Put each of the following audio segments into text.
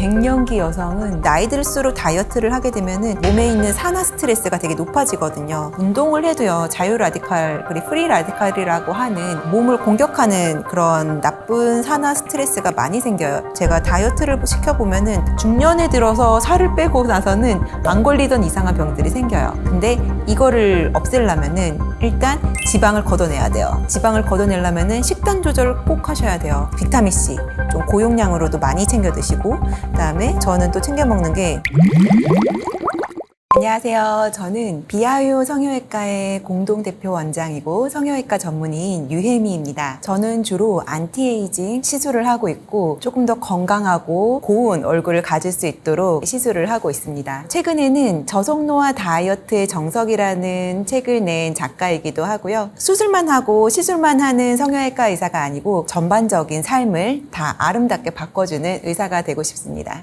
갱년기 여성은 나이 들수록 다이어트를 하게 되면은 몸에 있는 산화 스트레스가 되게 높아지거든요. 운동을 해도요, 자유 라디칼, 그리고 프리 라디칼이라고 하는 몸을 공격하는 그런 나쁜 산화 스트레스가 많이 생겨요. 제가 다이어트를 시켜 보면은 중년에 들어서 살을 빼고 나서는 안 걸리던 이상한 병들이 생겨요. 근데 이거를 없애려면은 일단 지방을 걷어내야 돼요. 지방을 걷어내려면은 식단 조절 꼭 하셔야 돼요. 비타민 C 좀 고용량으로도 많이 챙겨 드시고 그다음에 저는 또 챙겨 먹는 게 안녕하세요. 저는 비하유 성형외과의 공동대표 원장이고 성형외과 전문의인 유혜미입니다. 저는 주로 안티에이징 시술을 하고 있고 조금 더 건강하고 고운 얼굴을 가질 수 있도록 시술을 하고 있습니다. 최근에는 저속노화 다이어트의 정석이라는 책을 낸 작가이기도 하고요. 수술만 하고 시술만 하는 성형외과 의사가 아니고 전반적인 삶을 다 아름답게 바꿔주는 의사가 되고 싶습니다.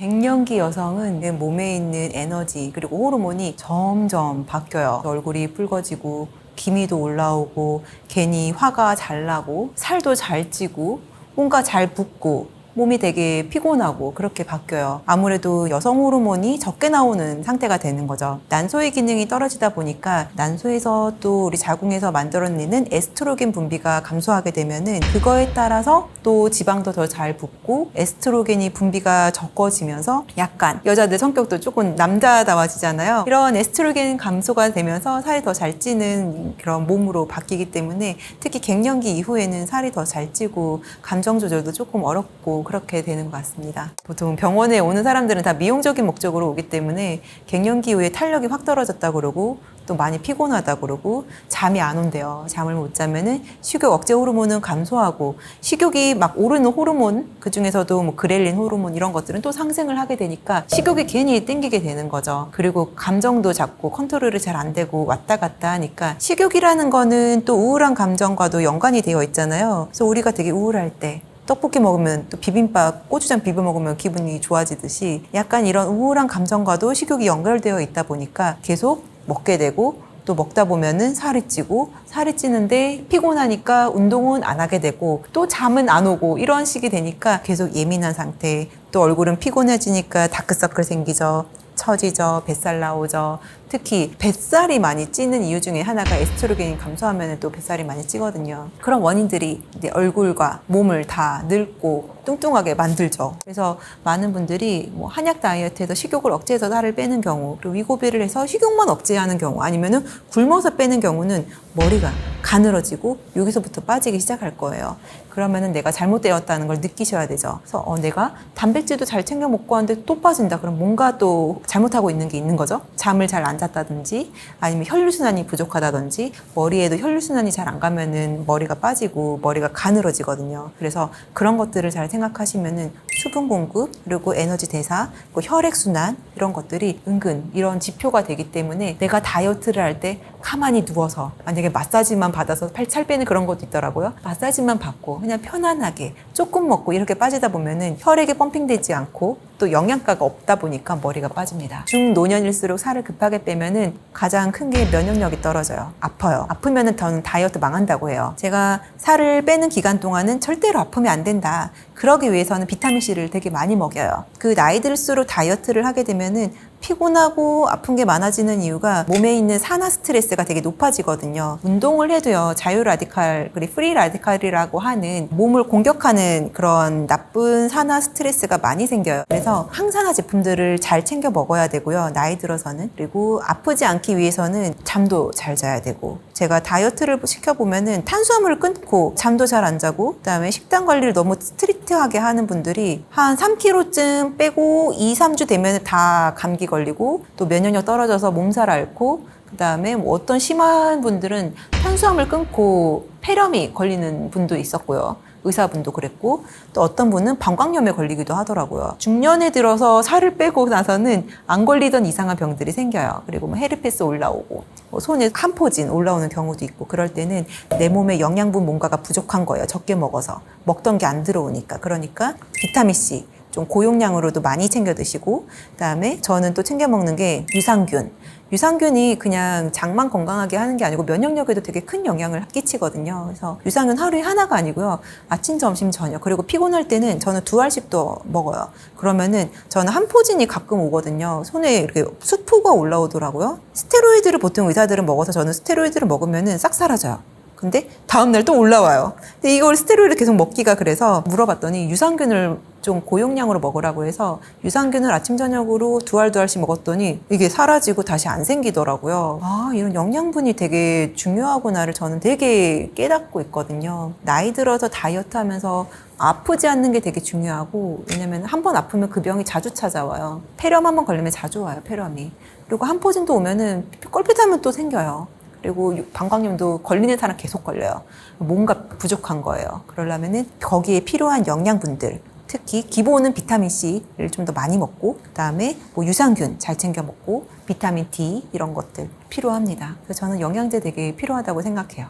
갱년기 여성은 내 몸에 있는 에너지 그리고 호르몬이 점점 바뀌어요. 얼굴이 붉어지고 기미도 올라오고 괜히 화가 잘 나고 살도 잘 찌고 뭔가 잘 붓고 몸이 되게 피곤하고 그렇게 바뀌어요. 아무래도 여성 호르몬이 적게 나오는 상태가 되는 거죠. 난소의 기능이 떨어지다 보니까 난소에서 또 우리 자궁에서 만들어내는 에스트로겐 분비가 감소하게 되면은 그거에 따라서 또 지방도 더 잘 붙고 에스트로겐이 분비가 적어지면서 약간 여자들 성격도 조금 남자다워지잖아요. 이런 에스트로겐 감소가 되면서 살이 더 잘 찌는 그런 몸으로 바뀌기 때문에 특히 갱년기 이후에는 살이 더 잘 찌고 감정 조절도 조금 어렵고 그렇게 되는 것 같습니다. 보통 병원에 오는 사람들은 다 미용적인 목적으로 오기 때문에 갱년기 이후에 탄력이 확 떨어졌다 그러고 또 많이 피곤하다 그러고 잠이 안 온대요. 잠을 못 자면은 식욕 억제 호르몬은 감소하고 식욕이 막 오르는 호르몬 그 중에서도 뭐 그렐린 호르몬 이런 것들은 또 상승을 하게 되니까 식욕이 괜히 땡기게 되는 거죠. 그리고 감정도 자꾸 컨트롤이 잘 안 되고 왔다 갔다 하니까 식욕이라는 거는 또 우울한 감정과도 연관이 되어 있잖아요. 그래서 우리가 되게 우울할 때 떡볶이 먹으면 또 비빔밥, 고추장 비벼 먹으면 기분이 좋아지듯이 약간 이런 우울한 감정과도 식욕이 연결되어 있다 보니까 계속 먹게 되고 또 먹다 보면은 살이 찌고 살이 찌는데 피곤하니까 운동은 안 하게 되고 또 잠은 안 오고 이런 식이 되니까 계속 예민한 상태 또 얼굴은 피곤해지니까 다크서클 생기죠. 처지죠, 뱃살 나오죠. 특히 뱃살이 많이 찌는 이유 중에 하나가 에스트로겐이 감소하면 또 뱃살이 많이 찌거든요. 그런 원인들이 이제 얼굴과 몸을 다 늙고 뚱뚱하게 만들죠. 그래서 많은 분들이 뭐 한약 다이어트에서 식욕을 억제해서 살을 빼는 경우, 그리고 위고비를 해서 식욕만 억제하는 경우, 아니면은 굶어서 빼는 경우는 머리가 가늘어지고 여기서부터 빠지기 시작할 거예요. 그러면은 내가 잘못되었다는 걸 느끼셔야 되죠. 그래서 어, 내가 단백질도 잘 챙겨 먹고 하는데 또 빠진다. 그럼 뭔가 또 잘못하고 있는 게 있는 거죠. 잠을 잘 안 잤다든지 아니면 혈류순환이 부족하다든지 머리에도 혈류순환이 잘 안 가면은 머리가 빠지고 머리가 가늘어지거든요. 그래서 그런 것들을 잘 생각하시면은 수분 공급 그리고 에너지 대사 그리고 혈액 순환 이런 것들이 은근 이런 지표가 되기 때문에 내가 다이어트를 할 때 가만히 누워서 만약에 마사지만 받아서 팔살 빼는 그런 것도 있더라고요. 마사지만 받고 그냥 편안하게 조금 먹고 이렇게 빠지다 보면은 혈액이 펌핑되지 않고 또 영양가가 없다 보니까 머리가 빠집니다. 중노년일수록 살을 급하게 빼면은 가장 큰 게 면역력이 떨어져요. 아파요. 아프면은 저는 다이어트 망한다고 해요. 제가 살을 빼는 기간 동안은 절대로 아프면 안 된다. 그러기 위해서는 비타민 C를 되게 많이 먹여요. 그 나이 들수록 다이어트를 하게 되면은 피곤하고 아픈 게 많아지는 이유가 몸에 있는 산화 스트레스가 되게 높아지거든요. 운동을 해도요, 자유 라디칼, 그리고 프리 라디칼이라고 하는 몸을 공격하는 그런 나쁜 산화 스트레스가 많이 생겨요. 그래서 항산화 제품들을 잘 챙겨 먹어야 되고요, 나이 들어서는. 그리고 아프지 않기 위해서는 잠도 잘 자야 되고. 제가 다이어트를 시켜보면은 탄수화물을 끊고 잠도 잘 안 자고, 그 다음에 식단 관리를 너무 스트리트하게 하는 분들이 한 3kg쯤 빼고 2, 3주 되면 다 감기 걸리고 또 면역력 떨어져서 몸살 앓고 그다음에 뭐 어떤 심한 분들은 탄수화물 끊고 폐렴이 걸리는 분도 있었고요. 의사분도 그랬고 또 어떤 분은 방광염에 걸리기도 하더라고요. 중년에 들어서 살을 빼고 나서는 안 걸리던 이상한 병들이 생겨요. 그리고 뭐 헤르페스 올라오고 뭐 손에 캄포진 올라오는 경우도 있고 그럴 때는 내 몸에 영양분 뭔가가 부족한 거예요. 적게 먹어서 먹던 게 안 들어오니까 그러니까 비타민 C 좀 고용량으로도 많이 챙겨 드시고 그다음에 저는 또 챙겨 먹는 게 유산균. 유산균이 그냥 장만 건강하게 하는 게 아니고 면역력에도 되게 큰 영향을 끼치거든요. 그래서 유산균 하루에 하나가 아니고요. 아침, 점심, 저녁. 그리고 피곤할 때는 저는 두 알씩도 먹어요. 그러면은 저는 한 포진이 가끔 오거든요. 손에 이렇게 수포가 올라오더라고요. 스테로이드를 보통 의사들은 먹어서 저는 스테로이드를 먹으면은 싹 사라져요. 근데 다음날 또 올라와요. 근데 이걸 스테로이드 계속 먹기가 그래서 물어봤더니 유산균을 좀 고용량으로 먹으라고 해서 유산균을 아침 저녁으로 두 알 두 알씩 먹었더니 이게 사라지고 다시 안 생기더라고요. 아 이런 영양분이 되게 중요하구나를 저는 되게 깨닫고 있거든요. 나이 들어서 다이어트 하면서 아프지 않는 게 되게 중요하고 왜냐면 한 번 아프면 그 병이 자주 찾아와요. 폐렴 한 번 걸리면 자주 와요. 폐렴이. 그리고 한 포진도 오면은 껄핏하면 또 생겨요. 그리고 방광염도 걸리는 사람 계속 걸려요. 뭔가 부족한 거예요. 그러려면은 거기에 필요한 영양분들, 특히 기본은 비타민 C를 좀 더 많이 먹고, 그다음에 뭐 유산균 잘 챙겨 먹고, 비타민 D 이런 것들 필요합니다. 그래서 저는 영양제 되게 필요하다고 생각해요.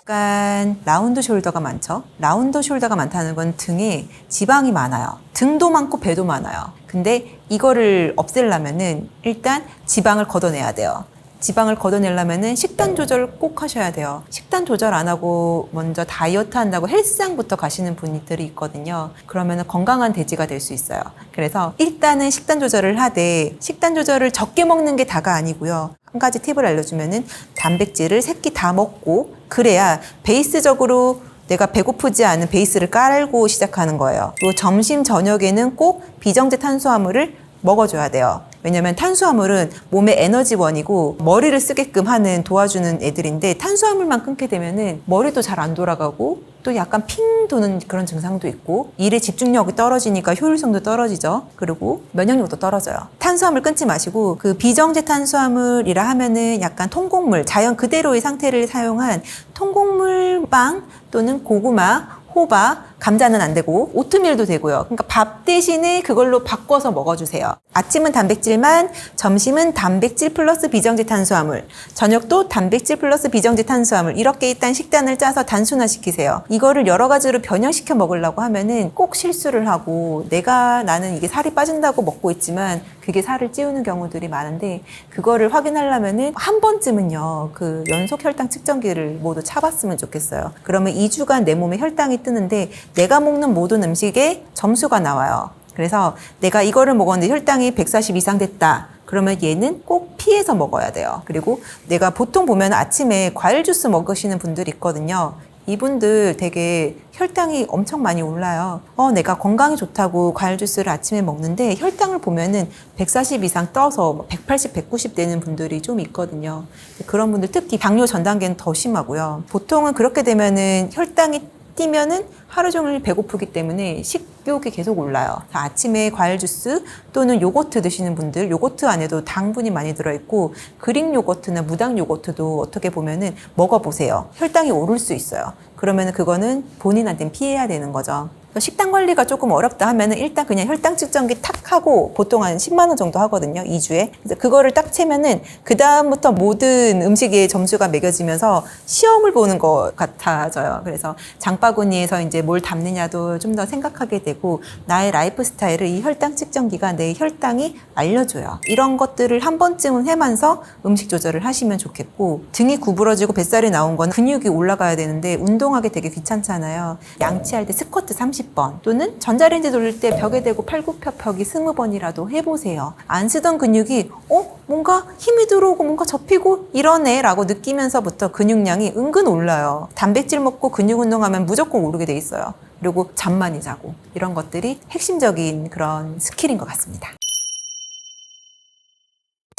약간 라운드 숄더가 많죠. 라운드 숄더가 많다는 건 등에 지방이 많아요. 등도 많고 배도 많아요. 근데 이거를 없애려면은 일단 지방을 걷어내야 돼요. 지방을 걷어내려면은 식단 조절 꼭 하셔야 돼요. 식단 조절 안 하고 먼저 다이어트 한다고 헬스장부터 가시는 분들이 있거든요. 그러면은 건강한 돼지가 될 수 있어요. 그래서 일단은 식단 조절을 하되 식단 조절을 적게 먹는 게 다가 아니고요. 한 가지 팁을 알려주면은 단백질을 세끼 다 먹고 그래야 베이스적으로 내가 배고프지 않은 베이스를 깔고 시작하는 거예요. 또 점심 저녁에는 꼭 비정제 탄수화물을 먹어줘야 돼요. 왜냐면 탄수화물은 몸의 에너지원이고 머리를 쓰게끔 하는 도와주는 애들인데 탄수화물만 끊게 되면은 머리도 잘 안 돌아가고 또 약간 핑 도는 그런 증상도 있고 일에 집중력이 떨어지니까 효율성도 떨어지죠. 그리고 면역력도 떨어져요. 탄수화물 끊지 마시고 그 비정제 탄수화물이라 하면은 약간 통곡물 자연 그대로의 상태를 사용한 통곡물 빵 또는 고구마 호박, 감자는 안 되고 오트밀도 되고요. 그러니까 밥 대신에 그걸로 바꿔서 먹어주세요. 아침은 단백질만, 점심은 단백질 플러스 비정제 탄수화물, 저녁도 단백질 플러스 비정제 탄수화물 이렇게 일단 식단을 짜서 단순화 시키세요. 이거를 여러 가지로 변형시켜 먹으려고 하면은 꼭 실수를 하고 내가 나는 이게 살이 빠진다고 먹고 있지만 그게 살을 찌우는 경우들이 많은데 그거를 확인하려면은 한 번쯤은요 그 연속 혈당 측정기를 모두 차봤으면 좋겠어요. 그러면 2주간 내 몸에 혈당이 뜨는데 내가 먹는 모든 음식에 점수가 나와요. 그래서 내가 이거를 먹었는데 혈당이 140 이상 됐다. 그러면 얘는 꼭 피해서 먹어야 돼요. 그리고 내가 보통 보면 아침에 과일 주스 먹으시는 분들이 있거든요. 이분들 되게 혈당이 엄청 많이 올라요. 어, 내가 건강이 좋다고 과일 주스를 아침에 먹는데 혈당을 보면은 140 이상 떠서 180, 190 되는 분들이 좀 있거든요. 그런 분들 특히 당뇨 전 단계는 더 심하고요. 보통은 그렇게 되면은 혈당이 뛰면은 하루 종일 배고프기 때문에 식욕이 계속 올라요. 아침에 과일 주스 또는 요거트 드시는 분들, 요거트 안에도 당분이 많이 들어있고 그릭 요거트나 무당 요거트도 어떻게 보면은 먹어보세요. 혈당이 오를 수 있어요. 그러면은 그거는 본인한테는 피해야 되는 거죠. 식단 관리가 조금 어렵다 하면은 일단 그냥 혈당 측정기 탁 하고 보통 한 10만 원 정도 하거든요. 2주에. 그래서 그거를 딱 채면은 그다음부터 모든 음식의 점수가 매겨지면서 시험을 보는 것 같아져요. 그래서 장바구니에서 이제 뭘 담느냐도 좀 더 생각하게 되고 나의 라이프 스타일을 이 혈당 측정기가 내 혈당이 알려줘요. 이런 것들을 한 번쯤은 해면서 음식 조절을 하시면 좋겠고 등이 구부러지고 뱃살이 나온 건 근육이 올라가야 되는데 운동하기 되게 귀찮잖아요. 양치할 때 스쿼트 30번 또는 전자레인지 돌릴 때 벽에 대고 팔굽혀펴기 20번이라도 해보세요. 안 쓰던 근육이 어? 뭔가 힘이 들어오고 뭔가 접히고 이러네 라고 느끼면서부터 근육량이 은근 올라요. 단백질 먹고 근육 운동하면 무조건 오르게 돼 있어요. 그리고 잠 많이 자고 이런 것들이 핵심적인 그런 스킬인 것 같습니다.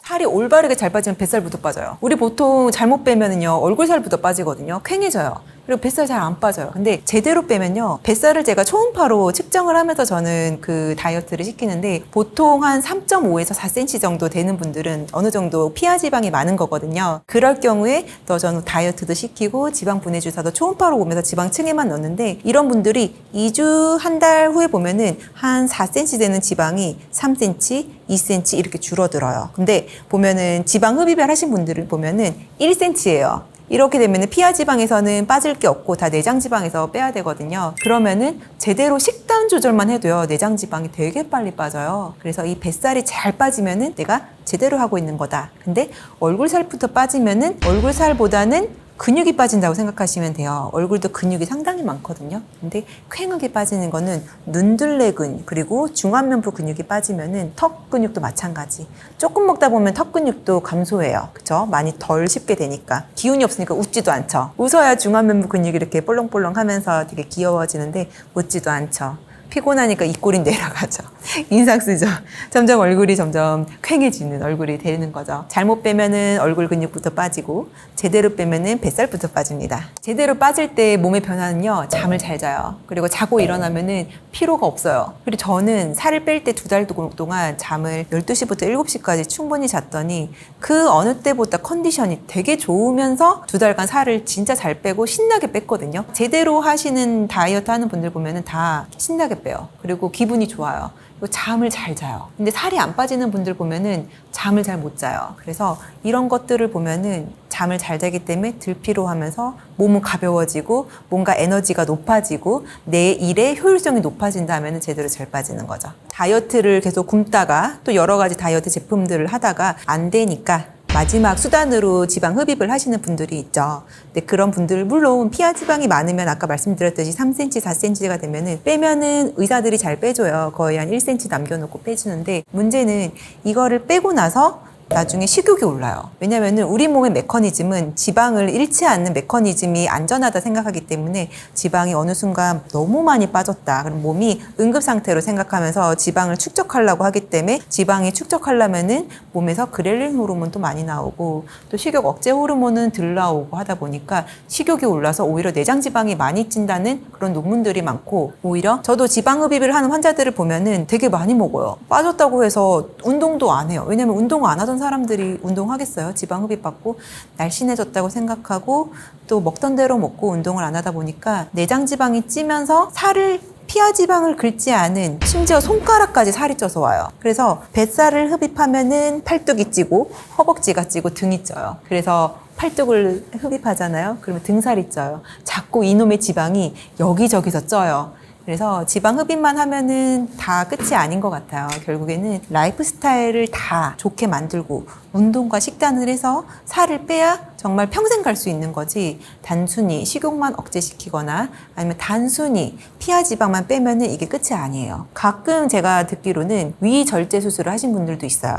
살이 올바르게 잘 빠지면 뱃살부터 빠져요. 우리 보통 잘못 빼면은요, 얼굴 살부터 빠지거든요. 퀭해져요. 그리고 뱃살 잘 안 빠져요. 근데 제대로 빼면요, 뱃살을 제가 초음파로 측정을 하면서 저는 그 다이어트를 시키는데 보통 한 3.5에서 4cm 정도 되는 분들은 어느 정도 피하 지방이 많은 거거든요. 그럴 경우에 더 저는 다이어트도 시키고 지방 분해 주사도 초음파로 보면서 지방층에만 넣는데 이런 분들이 2주 한 달 후에 보면은 한 4cm 되는 지방이 3cm, 2cm 이렇게 줄어들어요. 근데 보면은 지방 흡입을 하신 분들을 보면은 1cm예요. 이렇게 되면 피하 지방에서는 빠질 게 없고 다 내장 지방에서 빼야 되거든요. 그러면은 제대로 식단 조절만 해도요. 내장 지방이 되게 빨리 빠져요. 그래서 이 뱃살이 잘 빠지면은 내가 제대로 하고 있는 거다. 근데 얼굴 살부터 빠지면은 얼굴 살보다는 근육이 빠진다고 생각하시면 돼요. 얼굴도 근육이 상당히 많거든요. 근데 쾌하게 빠지는 거는 눈둘레근 그리고 중안면부 근육이 빠지면은 턱 근육도 마찬가지. 조금 먹다 보면 턱 근육도 감소해요. 그쵸? 많이 덜 쉽게 되니까. 기운이 없으니까 웃지도 않죠. 웃어야 중안면부 근육이 이렇게 볼렁볼렁 하면서 되게 귀여워지는데 웃지도 않죠. 피곤하니까 입꼬리 내려가죠. 인상 쓰죠. 점점 얼굴이 점점 퀭해지는 얼굴이 되는 거죠. 잘못 빼면은 얼굴 근육부터 빠지고 제대로 빼면은 뱃살부터 빠집니다. 제대로 빠질 때 몸의 변화는요. 잠을 잘 자요. 그리고 자고 일어나면은 피로가 없어요. 그리고 저는 살을 뺄 때 두 달 동안 잠을 12시부터 7시까지 충분히 잤더니 그 어느 때보다 컨디션이 되게 좋으면서 두 달간 살을 진짜 잘 빼고 신나게 뺐거든요. 제대로 하시는 다이어트 하는 분들 보면은 다 신나게 빼요. 그리고 기분이 좋아요. 그리고 잠을 잘 자요. 근데 살이 안 빠지는 분들 보면은 잠을 잘 못 자요. 그래서 이런 것들을 보면은 잠을 잘 자기 때문에 들피로하면서 몸은 가벼워지고 뭔가 에너지가 높아지고 내 일의 효율성이 높아진다면 제대로 잘 빠지는 거죠. 다이어트를 계속 굶다가 또 여러 가지 다이어트 제품들을 하다가 안 되니까 마지막 수단으로 지방 흡입을 하시는 분들이 있죠. 근데 그런 분들 물론 피하 지방이 많으면 아까 말씀드렸듯이 3cm, 4cm가 되면은 빼면은 의사들이 잘 빼줘요. 거의 한 1cm 남겨놓고 빼주는데 문제는 이거를 빼고 나서 나중에 식욕이 올라요. 왜냐면은 우리 몸의 메커니즘은 지방을 잃지 않는 메커니즘이 안전하다 생각하기 때문에 지방이 어느 순간 너무 많이 빠졌다. 그럼 몸이 응급 상태로 생각하면서 지방을 축적하려고 하기 때문에 지방이 축적하려면은 몸에서 그렐린 호르몬도 많이 나오고 또 식욕 억제 호르몬은 덜 나오고 하다 보니까 식욕이 올라서 오히려 내장 지방이 많이 찐다는 그런 논문들이 많고 오히려 저도 지방 흡입을 하는 환자들을 보면은 되게 많이 먹어요. 빠졌다고 해서 운동도 안 해요. 왜냐면 운동 안 하던 사람들이 운동하겠어요. 지방 흡입 받고 날씬해졌다고 생각하고 또 먹던 대로 먹고 운동을 안 하다 보니까 내장 지방이 찌면서 살을 피하 지방을 긁지 않은 심지어 손가락까지 살이 쪄서 와요. 그래서 뱃살을 흡입하면은 팔뚝이 찌고 허벅지가 찌고 등이 쪄요. 그래서 팔뚝을 흡입하잖아요. 그러면 등살이 쪄요. 자꾸 이놈의 지방이 여기저기서 쪄요. 그래서 지방 흡입만 하면은 다 끝이 아닌 것 같아요. 결국에는 라이프 스타일을 다 좋게 만들고 운동과 식단을 해서 살을 빼야 정말 평생 갈 수 있는 거지 단순히 식욕만 억제시키거나 아니면 단순히 피하 지방만 빼면은 이게 끝이 아니에요. 가끔 제가 듣기로는 위 절제 수술을 하신 분들도 있어요.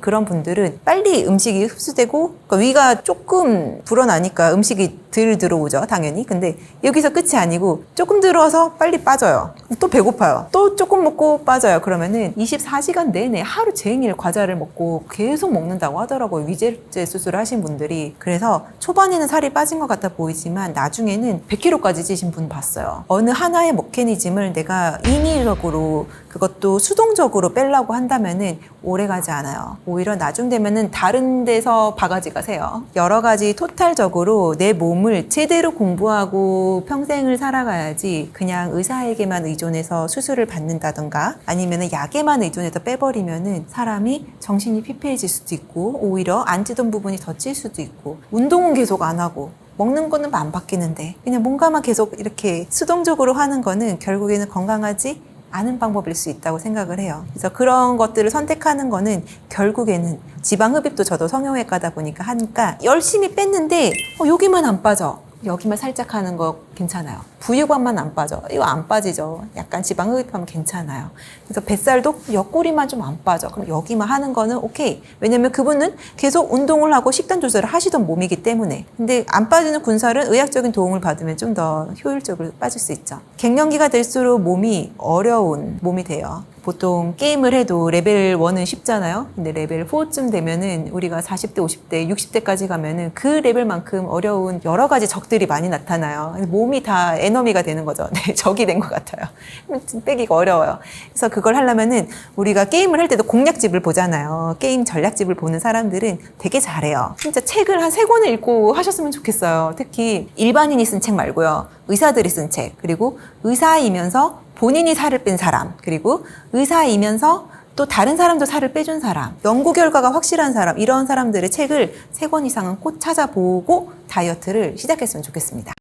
그런 분들은 빨리 음식이 흡수되고 그러니까 위가 조금 불어나니까 음식이 덜 들어오죠 당연히. 근데 여기서 끝이 아니고 조금 들어서 빨리 빠져요. 또 배고파요. 또 조금 먹고 빠져요. 그러면은 24시간 내내 하루 종일 과자를 먹고 계속 먹는다고 하더라고요. 위절제 수술을 하신 분들이. 그래서 초반에는 살이 빠진 것 같아 보이지만 나중에는 100kg까지 찌신 분 봤어요. 어느 하나의 메커니즘을 내가 인위적으로 그것도 수동적으로 빼려고 한다면은 오래 가지 않아요. 오히려 나중 되면은 다른 데서 바가지가 세요. 여러 가지 토탈적으로 내 몸을 제대로 공부하고 평생을 살아가야지 그냥 의사에게만 의존해서 수술을 받는다던가 아니면 약에만 의존해서 빼버리면은 사람이 정신이 피폐해질 수도 있고 오히려 안 찌던 부분이 더 찔 수도 있고 운동은 계속 안 하고 먹는 거는 안 바뀌는데 그냥 뭔가만 계속 이렇게 수동적으로 하는 거는 결국에는 건강하지 않은 방법일 수 있다고 생각을 해요. 그래서 그런 것들을 선택하는 거는 결국에는 지방 흡입도 저도 성형외과다 보니까 하니까 열심히 뺐는데 어, 여기만 안 빠져. 여기만 살짝 하는 거 괜찮아요. 부유관만 안 빠져. 이거 안 빠지죠. 약간 지방 흡입하면 괜찮아요. 그래서 뱃살도 옆구리만 좀 안 빠져. 그럼 여기만 하는 거는 오케이. 왜냐면 그분은 계속 운동을 하고 식단 조절을 하시던 몸이기 때문에. 근데 안 빠지는 군살은 의학적인 도움을 받으면 좀 더 효율적으로 빠질 수 있죠. 갱년기가 될수록 몸이 어려운 몸이 돼요. 보통 게임을 해도 레벨 1은 쉽잖아요. 근데 레벨 4쯤 되면은 우리가 40대, 50대, 60대까지 가면은 그 레벨만큼 어려운 여러 가지 적들이 많이 나타나요. 몸이 다 에너미가 되는 거죠. 네, 적이 된 것 같아요. 빼기가 어려워요. 그래서 그걸 하려면은 우리가 게임을 할 때도 공략집을 보잖아요. 게임 전략집을 보는 사람들은 되게 잘해요. 진짜 책을 한 세 권을 읽고 하셨으면 좋겠어요. 특히 일반인이 쓴 책 말고요. 의사들이 쓴 책. 그리고 의사이면서 본인이 살을 뺀 사람. 그리고 의사이면서 또 다른 사람도 살을 빼준 사람, 연구 결과가 확실한 사람, 이런 사람들의 책을 세 권 이상은 꼭 찾아보고 다이어트를 시작했으면 좋겠습니다.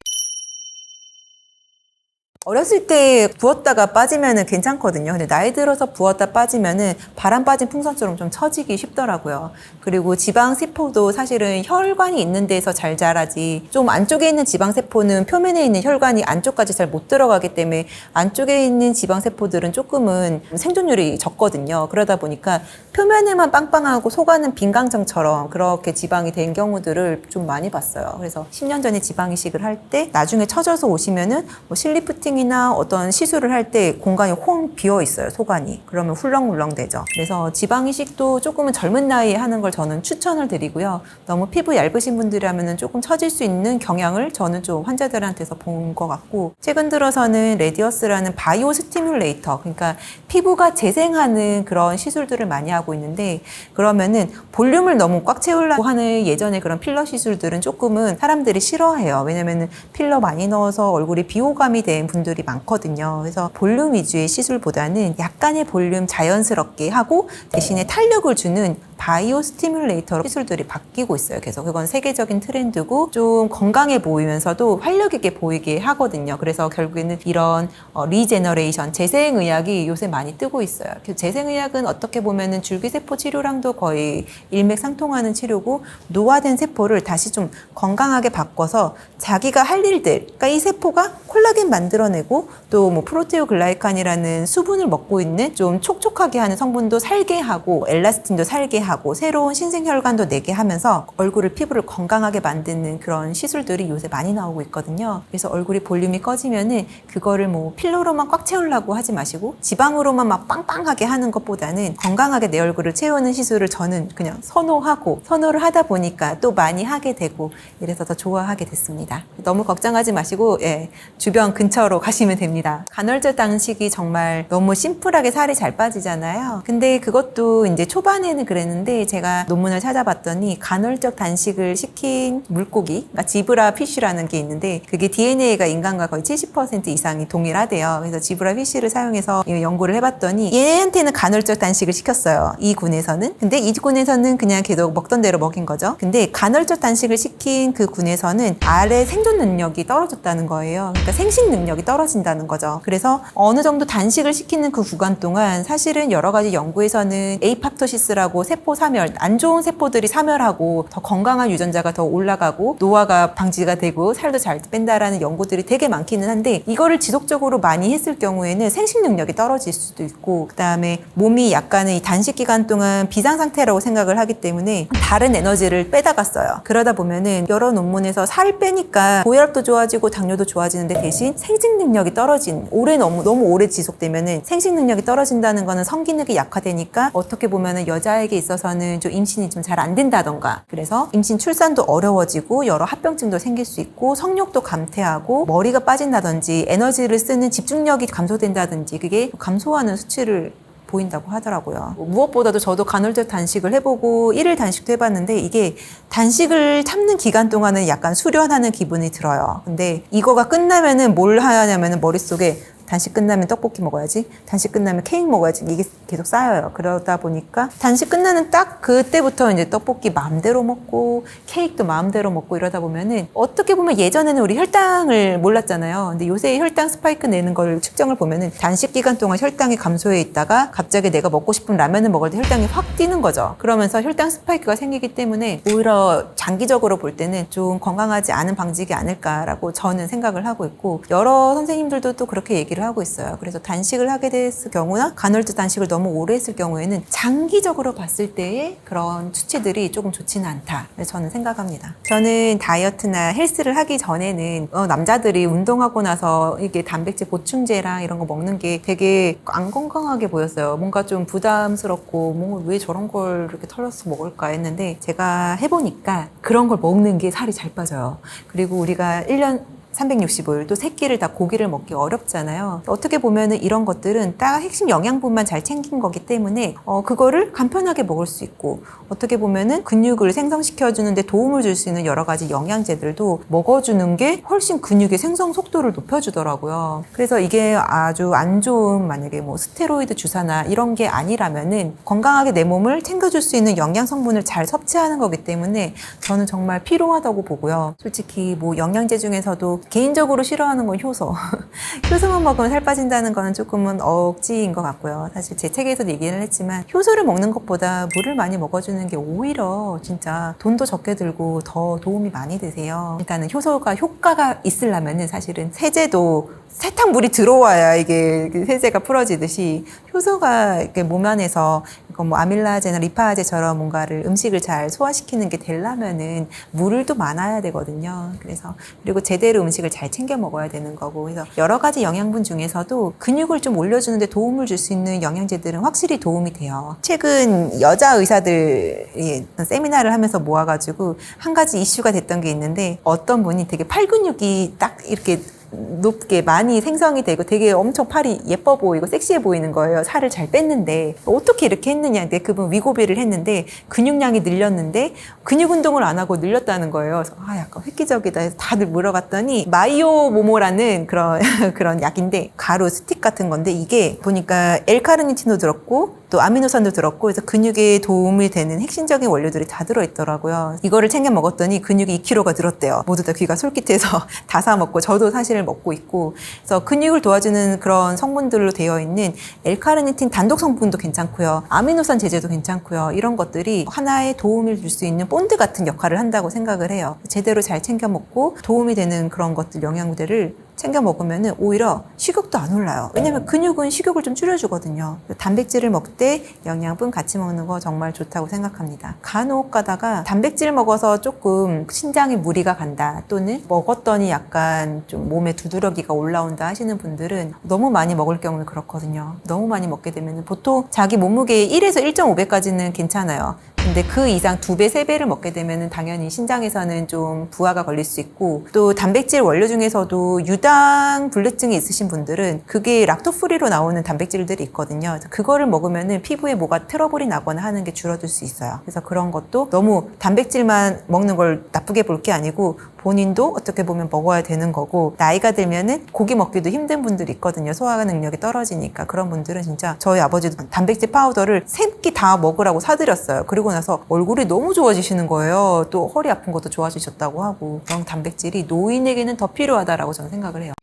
어렸을 때 부었다가 빠지면은 괜찮거든요. 근데 나이 들어서 부었다 빠지면은 바람 빠진 풍선처럼 좀 처지기 쉽더라고요. 그리고 지방 세포도 사실은 혈관이 있는 데서 잘 자라지 좀 안쪽에 있는 지방 세포는 표면에 있는 혈관이 안쪽까지 잘 못 들어가기 때문에 안쪽에 있는 지방 세포들은 조금은 생존율이 적거든요. 그러다 보니까 표면에만 빵빵하고 속안은 빈강정처럼 그렇게 지방이 된 경우들을 좀 많이 봤어요. 그래서 10년 전에 지방 이식을 할 때 나중에 처져서 오시면은 뭐 실리프팅 이나 어떤 시술을 할 때 공간이 홈 비어 있어요. 속안이. 그러면 훌렁훌렁 되죠. 그래서 지방 이식도 조금은 젊은 나이에 하는 걸 저는 추천을 드리고요. 너무 피부 얇으신 분들이라면은 조금 처질 수 있는 경향을 저는 좀 환자들한테서 본 것 같고 최근 들어서는 레디어스라는 바이오 스티뮬레이터 그러니까 피부가 재생하는 그런 시술들을 많이 하고 있는데 그러면은 볼륨을 너무 꽉 채우려고 하는 예전에 그런 필러 시술들은 조금은 사람들이 싫어해요. 왜냐면은 필러 많이 넣어서 얼굴이 비호감이 된 분들 이 많거든요. 그래서 볼륨 위주의 시술보다는 약간의 볼륨 자연스럽게 하고 대신에 탄력을 주는 바이오 스티뮬레이터로 시술들이 바뀌고 있어요. 계속 그건 세계적인 트렌드고 좀 건강해 보이면서도 활력 있게 보이게 하거든요. 그래서 결국에는 이런 어, 리제너레이션 재생의학이 요새 많이 뜨고 있어요. 그 재생의학은 어떻게 보면은 줄기세포 치료랑도 거의 일맥상통하는 치료고 노화된 세포를 다시 좀 건강하게 바꿔서 자기가 할 일들, 그러니까 이 세포가 콜라겐 만들어내고 또 뭐 프로테오 글라이칸이라는 수분을 먹고 있는 좀 촉촉하게 하는 성분도 살게 하고 엘라스틴도 살게 하고 새로운 신생혈관도 내게 하면서 얼굴을 피부를 건강하게 만드는 그런 시술들이 요새 많이 나오고 있거든요. 그래서 얼굴이 볼륨이 꺼지면은 그거를 뭐 필러로만 꽉 채우려고 하지 마시고 지방으로만 막 빵빵하게 하는 것보다는 건강하게 내 얼굴을 채우는 시술을 저는 그냥 선호하고 선호를 하다 보니까 또 많이 하게 되고 이래서 더 좋아하게 됐습니다. 너무 걱정하지 마시고 예, 주변 근처로 가시면 됩니다. 간헐적 단식이 정말 너무 심플하게 살이 잘 빠지잖아요. 근데 그것도 이제 초반에는 그랬는데 제가 논문을 찾아봤더니 간헐적 단식을 시킨 물고기, 그러니까 지브라 피쉬라는 게 있는데 그게 DNA가 인간과 거의 70% 이상이 동일하대요. 그래서 지브라 피쉬를 사용해서 이 연구를 해봤더니 얘한테는 간헐적 단식을 시켰어요. 이 군에서는. 근데 이 군에서는 그냥 계속 먹던 대로 먹인 거죠. 근데 간헐적 단식을 시킨 그 군에서는 알의 생존 능력이 떨어졌다는 거예요. 그러니까 생식 능력이 떨어진다는 거죠. 그래서 어느 정도 단식을 시키는 그 구간 동안 사실은 여러 가지 연구에서는 에이팝토시스라고 세포 사멸, 안 좋은 세포들이 사멸하고 더 건강한 유전자가 더 올라가고 노화가 방지가 되고 살도 잘 뺀다라는 연구들이 되게 많기는 한데 이거를 지속적으로 많이 했을 경우에는 생식 능력이 떨어질 수도 있고 그다음에 몸이 약간의 이 단식 기간 동안 비상 상태라고 생각을 하기 때문에 다른 에너지를 빼다가 써요. 그러다 보면은 여러 논문에서 살을 빼니까 고혈압도 좋아지고 당뇨도 좋아지는데 대신 생식 능력이 떨어진 오래 너무 너무 오래 지속되면은 생식 능력이 떨어진다는 거는 성기능이 약화되니까 어떻게 보면은 여자에게 있어서 는 좀 임신이 좀 잘 안 된다던가 그래서 임신 출산도 어려워지고 여러 합병증도 생길 수 있고 성욕도 감퇴하고 머리가 빠진다든지 에너지를 쓰는 집중력이 감소된다든지 그게 감소하는 수치를 보인다고 하더라고요. 무엇보다도 저도 간헐적 단식을 해보고 일일 단식도 해봤는데 이게 단식을 참는 기간 동안은 약간 수련하는 기분이 들어요. 근데 이거가 끝나면은 뭘 하냐면은 머릿속에 단식 끝나면 떡볶이 먹어야지. 단식 끝나면 케이크 먹어야지. 이게 계속 쌓여요. 그러다 보니까 단식 끝나는 딱 그때부터 이제 떡볶이 마음대로 먹고 케이크도 마음대로 먹고 이러다 보면은 어떻게 보면 예전에는 우리 혈당을 몰랐잖아요. 근데 요새 혈당 스파이크 내는 걸 측정을 보면은 단식 기간 동안 혈당이 감소해 있다가 갑자기 내가 먹고 싶은 라면을 먹을 때 혈당이 확 뛰는 거죠. 그러면서 혈당 스파이크가 생기기 때문에 오히려 장기적으로 볼 때는 좀 건강하지 않은 방식이 아닐까라고 저는 생각을 하고 있고 여러 선생님들도 또 그렇게 얘기를 하고 있어요. 그래서 단식을 하게 됐을 경우나 간헐적 단식을 너무 오래 했을 경우에는 장기적으로 봤을 때의 그런 수치들이 조금 좋지는 않다. 저는 생각합니다. 저는 다이어트나 헬스를 하기 전에는 어, 남자들이 운동하고 나서 이게 단백질 보충제랑 이런 거 먹는 게 되게 안 건강하게 보였어요. 뭔가 좀 부담스럽고 뭔가 왜 저런 걸 이렇게 털어서 먹을까 했는데 제가 해보니까 그런 걸 먹는 게 살이 잘 빠져요. 그리고 우리가 1년 365일 또 새끼를 다 고기를 먹기 어렵잖아요. 어떻게 보면은 이런 것들은 딱 핵심 영양분만 잘 챙긴 거기 때문에 어, 그거를 간편하게 먹을 수 있고 어떻게 보면은 근육을 생성시켜 주는데 도움을 줄 수 있는 여러 가지 영양제들도 먹어주는 게 훨씬 근육의 생성 속도를 높여주더라고요. 그래서 이게 아주 안 좋은 만약에 뭐 스테로이드 주사나 이런 게 아니라면은 건강하게 내 몸을 챙겨줄 수 있는 영양 성분을 잘 섭취하는 거기 때문에 저는 정말 필요하다고 보고요. 솔직히 뭐 영양제 중에서도 개인적으로 싫어하는 건 효소. 효소만 먹으면 살 빠진다는 거는 조금은 억지인 것 같고요. 사실 제 책에서도 얘기를 했지만 효소를 먹는 것보다 물을 많이 먹어주는 게 오히려 진짜 돈도 적게 들고 더 도움이 많이 되세요. 일단은 효소가 효과가 있으려면은 사실은 세제도 세탁물이 들어와야 이게 그 세제가 풀어지듯이 효소가 이렇게 몸 안에서 뭐 아밀라제나 리파제처럼 뭔가를 음식을 잘 소화시키는 게 되려면은 물을 또 많아야 되거든요. 그래서 그리고 제대로 음식을 잘 챙겨 먹어야 되는 거고 그래서 여러 가지 영양분 중에서도 근육을 좀 올려주는데 도움을 줄 수 있는 영양제들은 확실히 도움이 돼요. 최근 여자 의사들이 세미나를 하면서 모아가지고 한 가지 이슈가 됐던 게 있는데 어떤 분이 되게 팔 근육이 딱 이렇게 높게 많이 생성이 되고 되게 엄청 팔이 예뻐 보이고 섹시해 보이는 거예요. 살을 잘 뺐는데 어떻게 이렇게 했느냐. 근데 그분 위고비를 했는데 근육량이 늘렸는데 근육 운동을 안 하고 늘렸다는 거예요. 그래서 아 약간 획기적이다 해서 다들 물어봤더니 마이오 모모라는 그런 그런 약인데 가루 스틱 같은 건데 이게 보니까 엘카르니틴도 들었고 또 아미노산도 들었고 그래서 근육에 도움이 되는 핵심적인 원료들이 다 들어있더라고요. 이거를 챙겨 먹었더니 근육이 2kg가 늘었대요. 모두 다 귀가 솔깃해서 다 사 먹고 저도 사실 먹고 있고 그래서 근육을 도와주는 그런 성분들로 되어 있는 엘카르니틴 단독 성분도 괜찮고요. 아미노산 제제도 괜찮고요. 이런 것들이 하나의 도움을 줄 수 있는 본드 같은 역할을 한다고 생각을 해요. 제대로 잘 챙겨 먹고 도움이 되는 그런 것들 영양들을 챙겨 먹으면 오히려 식욕도 안 올라요. 왜냐면 근육은 식욕을 좀 줄여주거든요. 단백질을 먹되 영양분 같이 먹는 거 정말 좋다고 생각합니다. 간혹 가다가 단백질 먹어서 조금 신장에 무리가 간다 또는 먹었더니 약간 좀 몸에 두드러기가 올라온다 하시는 분들은 너무 많이 먹을 경우에 그렇거든요. 너무 많이 먹게 되면 보통 자기 몸무게의 1에서 1.5배까지는 괜찮아요. 근데 그 이상 두 배, 세 배를 먹게 되면 당연히 신장에서는 좀 부하가 걸릴 수 있고 또 단백질 원료 중에서도 유당 불내증이 있으신 분들은 그게 락토프리로 나오는 단백질들이 있거든요. 그거를 먹으면 피부에 뭐가 트러블이 나거나 하는 게 줄어들 수 있어요. 그래서 그런 것도 너무 단백질만 먹는 걸 나쁘게 볼 게 아니고 본인도 어떻게 보면 먹어야 되는 거고 나이가 들면은 고기 먹기도 힘든 분들이 있거든요. 소화 능력이 떨어지니까 그런 분들은 진짜 저희 아버지도 단백질 파우더를 세 끼 다 먹으라고 사드렸어요. 그리고 나서 얼굴이 너무 좋아지시는 거예요. 또 허리 아픈 것도 좋아지셨다고 하고 그런 단백질이 노인에게는 더 필요하다라고 저는 생각을 해요.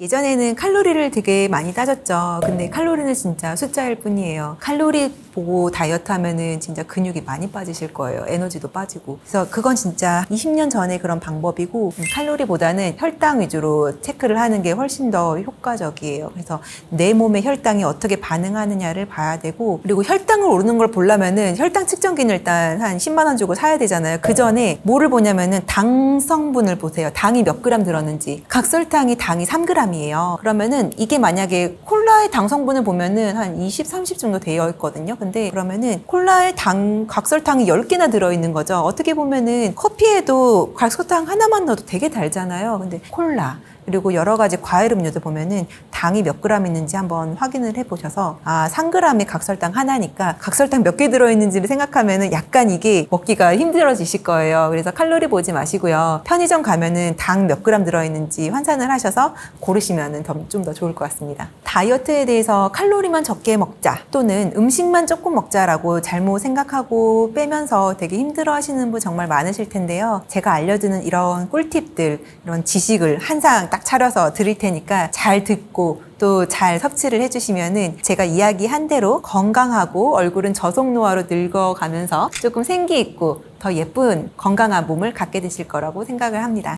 예전에는 칼로리를 되게 많이 따졌죠. 근데 칼로리는 진짜 숫자일 뿐이에요. 칼로리 보고 다이어트 하면은 진짜 근육이 많이 빠지실 거예요. 에너지도 빠지고. 그래서 그건 진짜 20년 전에 그런 방법이고, 음, 칼로리보다는 혈당 위주로 체크를 하는 게 훨씬 더 효과적이에요. 그래서 내 몸의 혈당이 어떻게 반응하느냐를 봐야 되고, 그리고 혈당을 오르는 걸 보려면은 혈당 측정기는 일단 한 10만 원 주고 사야 되잖아요. 그 전에 뭐를 보냐면은 당 성분을 보세요. 당이 몇 그램 들었는지. 각설탕이 당이 3g이에요. 그러면은 이게 만약에 콜라의 당 성분을 보면은 한 20, 30 정도 되어 있거든요. 근데 그러면은 콜라에 당, 각설탕이 10개나 들어있는 거죠. 어떻게 보면은 커피에도 각설탕 하나만 넣어도 되게 달잖아요. 근데 콜라, 그리고 여러 가지 과일 음료도 보면은 당이 몇 그램 있는지 한번 확인을 해 보셔서 아 3g의 각설탕 하나니까 각설탕 몇개 들어 있는지를 생각하면은 약간 이게 먹기가 힘들어지실 거예요. 그래서 칼로리 보지 마시고요. 편의점 가면은 당 몇 그램 들어 있는지 환산을 하셔서 고르시면은 좀 더 좋을 것 같습니다. 다이어트에 대해서 칼로리만 적게 먹자 또는 음식만 조금 먹자라고 잘못 생각하고 빼면서 되게 힘들어 하시는 분 정말 많으실 텐데요. 제가 알려드는 이런 꿀팁들, 이런 지식을 한상 딱 차려서 드릴 테니까 잘 듣고 또 잘 섭취를 해주시면은 제가 이야기한 대로 건강하고 얼굴은 저속 노화로 늙어가면서 조금 생기 있고 더 예쁜 건강한 몸을 갖게 되실 거라고 생각을 합니다.